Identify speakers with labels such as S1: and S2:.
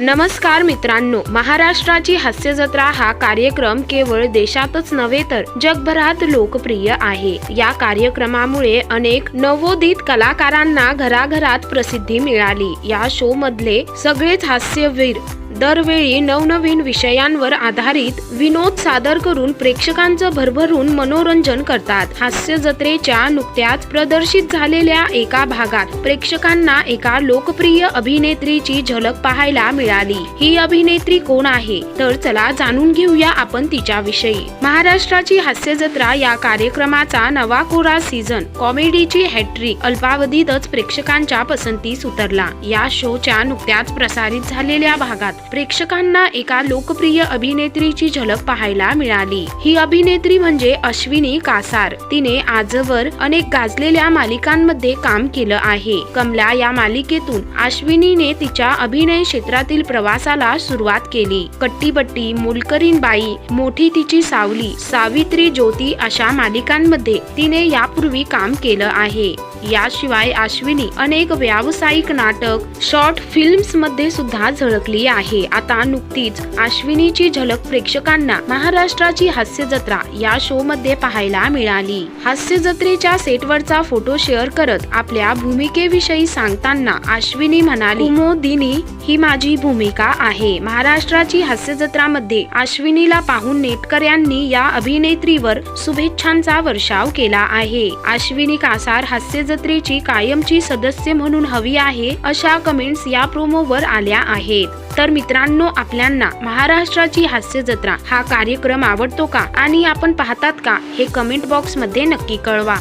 S1: नमस्कार मित्रांनो महाराष्ट्राची हास्य जत्रा हा कार्यक्रम केवळ देशातच नव्हे तर जगभरात लोकप्रिय आहे. या कार्यक्रमामुळे अनेक नवोदित कलाकारांना घराघरात प्रसिद्धी मिळाली. या शो मधले सगळेच हास्यवीर दरवेळी नवनवीन विषयांवर आधारित विनोद सादर करून प्रेक्षकांचं भरभरून मनोरंजन करतात. हास्य जत्रेच्या नुकत्याच प्रदर्शित झालेल्या एका भागात प्रेक्षकांना एका लोकप्रिय अभिनेत्रीची झलक पाहायला मिळाली. ही अभिनेत्री कोण आहे? तर चला जाणून घेऊया आपण तिच्याविषयी. महाराष्ट्राची हास्य जत्रा या कार्यक्रमाचा नवा कोरा सीझन. कॉमेडीची हॅट्रिक अल्पावधीतच प्रेक्षकांच्या पसंतीस उतरला. या शोच्या नुकत्याच प्रसारित झालेल्या भागात प्रेक्षकांना एका लोकप्रिय अभिनेत्रीची झलक पाहायला मिळाली. ही अभिनेत्री म्हणजे अश्विनी कासार. तिने आजवर अनेक गाजलेल्या मालिकांमध्ये काम केलं आहे. कमला या मालिकेतून अश्विनीने तिच्या अभिनय क्षेत्रातील प्रवासाला सुरुवात केली. कट्टीबट्टी मुलकरीन बाई मोठी तिची सावली सावित्री ज्योती अशा मालिकांमध्ये तिने यापूर्वी काम केलं आहे. याशिवाय अश्विनी अनेक व्यावसायिक नाटक शॉर्ट फिल्म्समध्ये सुद्धा झळकली आहे. आता नुकतीच अश्विनीची झलक प्रेक्षकांना महाराष्ट्राची हास्य जत्रा या शो मध्ये पाहायला मिळाली. हास्य जत्रेच्या सेटवरचा फोटो शेअर करत आपल्या भूमिकेविषयी सांगताना अश्विनी म्हणाली कुमोदिनी ही माझी भूमिका आहे. महाराष्ट्राची हास्य जत्रामध्ये अश्विनीला पाहून नेटकऱ्यांनी या अभिनेत्रीवर शुभेच्छांचा वर्षाव केला आहे. अश्विनी कासार हास्य जत्रेची कायमची सदस्य म्हणून हवी आहे अशा कमेंट्स या प्रोमोवर आल्या आहेत. तर मित्रांनो आपल्यांना महाराष्ट्राची हास्य जत्रा हा कार्यक्रम आवडतो का? आणि आपण पाहतात का? हे कमेंट बॉक्समध्ये नक्की कळवा.